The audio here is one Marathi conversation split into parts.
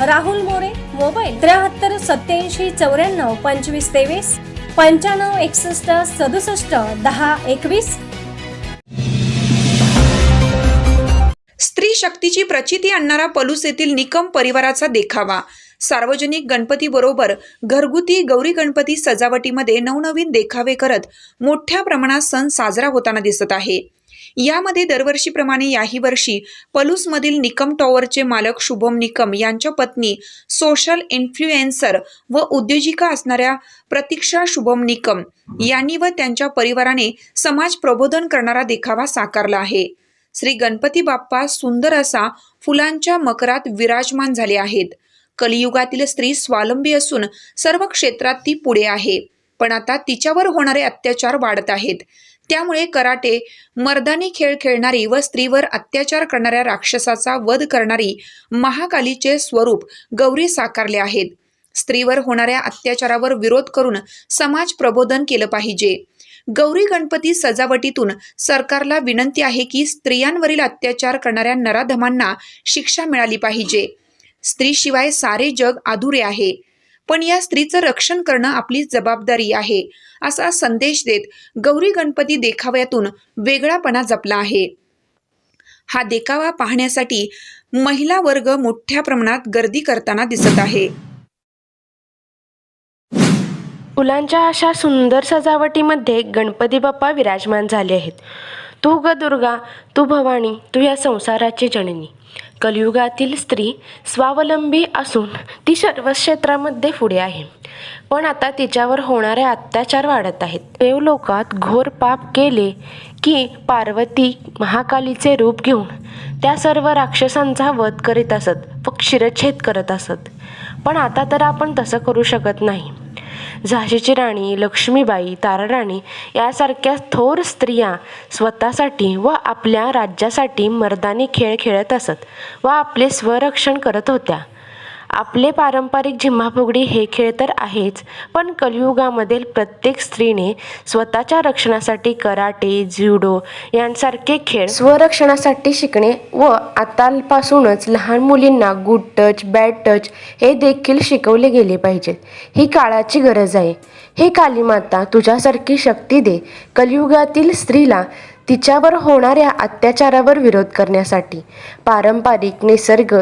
राहुल मोरे मोबाईल त्र्याहत्तर सत्याऐंशी चौऱ्याण्णव पंचवीस तेवीस पंच्याण्णव एकसष्ट सदुसष्ट दहा एकवीस. स्त्री शक्तीची प्रचिती आणणारा पलूस येथील निकम परिवाराचा देखावा. सार्वजनिक गणपती बरोबर घरगुती गौरी गणपती सजावटीमध्ये नवनवीन देखावे करत मोठ्या प्रमाणात सण साजरा होताना दिसत आहे. यामध्ये दरवर्षीप्रमाणे याही वर्षी पलूसमधील निकम टॉवरचे मालक शुभम निकम यांच्या पत्नी सोशल इन्फ्लुएन्सर व उद्योजिका असणाऱ्या प्रतीक्षा शुभम निकम यांनी व त्यांच्या परिवाराने समाज प्रबोधन करणारा देखावा साकारला आहे. श्री गणपती बाप्पा सुंदर असा फुलांच्या मकरात विराजमान झाले आहेत. कलियुगातील स्त्री स्वावलंबी असून सर्व क्षेत्रात ती पुढे आहे. पण आता तिच्यावर होणारे अत्याचार वाढत आहेत. त्यामुळे कराटे मर्दानी खेळ खेळणारी व स्त्रीवर अत्याचार करणाऱ्या राक्षसाचा वध करणारी महाकालीचे स्वरूप गौरी साकारले आहेत. स्त्रीवर होणाऱ्या अत्याचारावर विरोध करून समाज प्रबोधन केलं पाहिजे. गौरी गणपती सजावटीतून सरकारला विनंती आहे की स्त्रियांवरील अत्याचार करणाऱ्या नराधमांना शिक्षा मिळाली पाहिजे. स्त्रीशिवाय सारे जग अधुरे आहे. पण या स्त्रीचं रक्षण करणं आपली जबाबदारी आहे असा संदेश देत गौरी गणपती देखाव्यातून वेगळापणा जपला आहे. हा देखावा पाहण्यासाठी महिला वर्ग मोठ्या प्रमाणात गर्दी करताना दिसत आहे. फुलांच्या अशा सुंदर सजावटीमध्ये गणपती बाप्पा विराजमान झाले आहेत. तू ग दुर्गा तू भवानी तू या संसाराची जननी. कलियुगातील स्त्री स्वावलंबी असून ती सर्व क्षेत्रामध्ये पुढे आहे. पण आता तिच्यावर होणारे अत्याचार वाढत आहेत. देवलोकात घोर पाप केले की पार्वती महाकालीचे रूप घेऊन त्या सर्व राक्षसांचा वध करीत असत व क्षीरच्छेद करत असत. पण आता तर आपण तसं करू शकत नाही. झाशीची राणी लक्ष्मीबाई ताराराणी यासारख्या थोर स्त्रिया स्वतःसाठी व आपल्या राज्यासाठी मर्दानी खेळ खेळत असत व आपले स्वरक्षण करत होत्या. आपले पारंपरिक झिम्माफुगडी हे खेळ तर आहेच पण कलियुगामधील प्रत्येक स्त्रीने स्वतःच्या रक्षणासाठी कराटे ज्युडो यांसारखे खेळ स्वरक्षणासाठी शिकणे व आतापासूनच लहान मुलींना गुड टच बॅड टच हे देखील शिकवले गेले पाहिजेत. ही काळाची गरज आहे. हे कालीमाता तुझ्यासारखी शक्ती दे कलियुगातील स्त्रीला तिच्यावर होणाऱ्या अत्याचारावर विरोध करण्यासाठी. पारंपरिक निसर्ग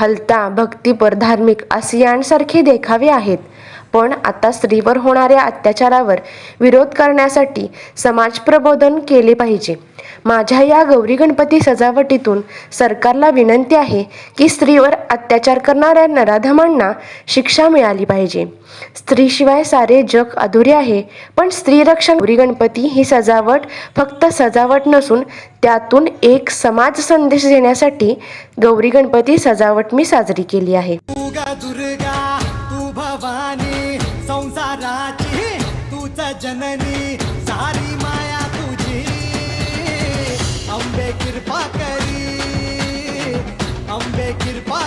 हलता भक्तीपर धार्मिक असे यांसारखे देखावे आहेत. पण आता स्त्रीवर होणाऱ्या अत्याचारावर विरोध करण्यासाठी समाज प्रबोधन केले पाहिजे. माझ्या या गौरी गणपती सजावटीतून सरकारला विनंती आहे की स्त्रीवर अत्याचार करणाऱ्या नराधमांना शिक्षा मिळाली पाहिजे. स्त्रीशिवाय सारे जग अधुरे आहे पण स्त्री रक्षण गौरी गणपती ही सजावट फक्त सजावट नसून त्यातून एक समाज संदेश देण्यासाठी गौरी गणपती सजावट मी साजरी केली आहे. जननी सारी कृपा करी. अंबे कृपा